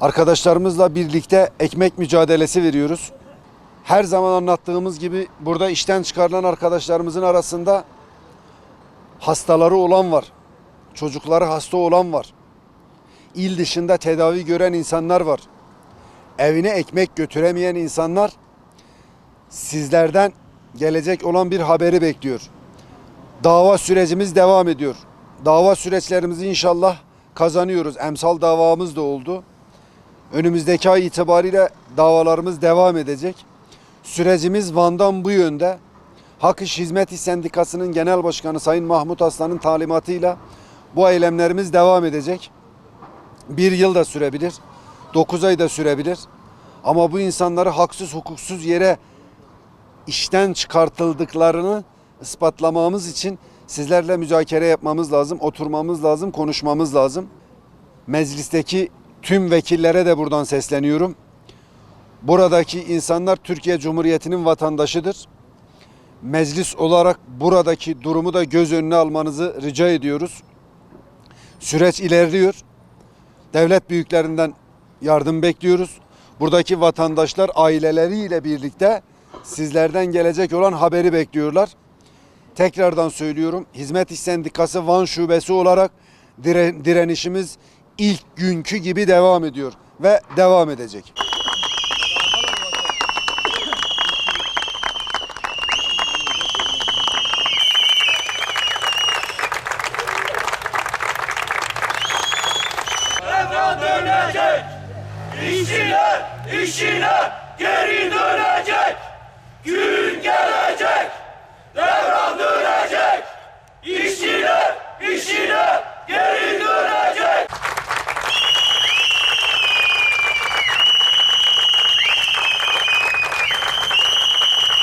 Arkadaşlarımızla birlikte ekmek mücadelesi veriyoruz. Her zaman anlattığımız gibi burada işten çıkarılan arkadaşlarımızın arasında hastaları olan var. Çocukları hasta olan var. İl dışında tedavi gören insanlar var. Evine ekmek götüremeyen insanlar sizlerden gelecek olan bir haberi bekliyor. Dava sürecimiz devam ediyor. Dava süreçlerimizi inşallah kazanıyoruz. Emsal davamız da oldu. Önümüzdeki ay itibariyle davalarımız devam edecek. Sürecimiz Van'dan bu yönde. Hak İş Hizmet İş Sendikası'nın Genel Başkanı Sayın Mahmut Aslan'ın talimatıyla bu eylemlerimiz devam edecek. Bir yıl da sürebilir. Dokuz ay da sürebilir. Ama bu insanları haksız hukuksuz yere işten çıkartıldıklarını ispatlamamız için sizlerle müzakere yapmamız lazım, oturmamız lazım, konuşmamız lazım. Meclisteki tüm vekillere de buradan sesleniyorum. Buradaki insanlar Türkiye Cumhuriyeti'nin vatandaşıdır. Meclis olarak buradaki durumu da göz önüne almanızı rica ediyoruz. Süreç ilerliyor. Devlet büyüklerinden yardım bekliyoruz. Buradaki vatandaşlar aileleriyle birlikte sizlerden gelecek olan haberi bekliyorlar. Tekrardan söylüyorum. Hizmet İş Sendikası Van Şubesi olarak dire- direnişimiz ilk günkü gibi devam ediyor ve devam edecek. Dönecek. İşçiler işine geri dönecek. Gün gelecek.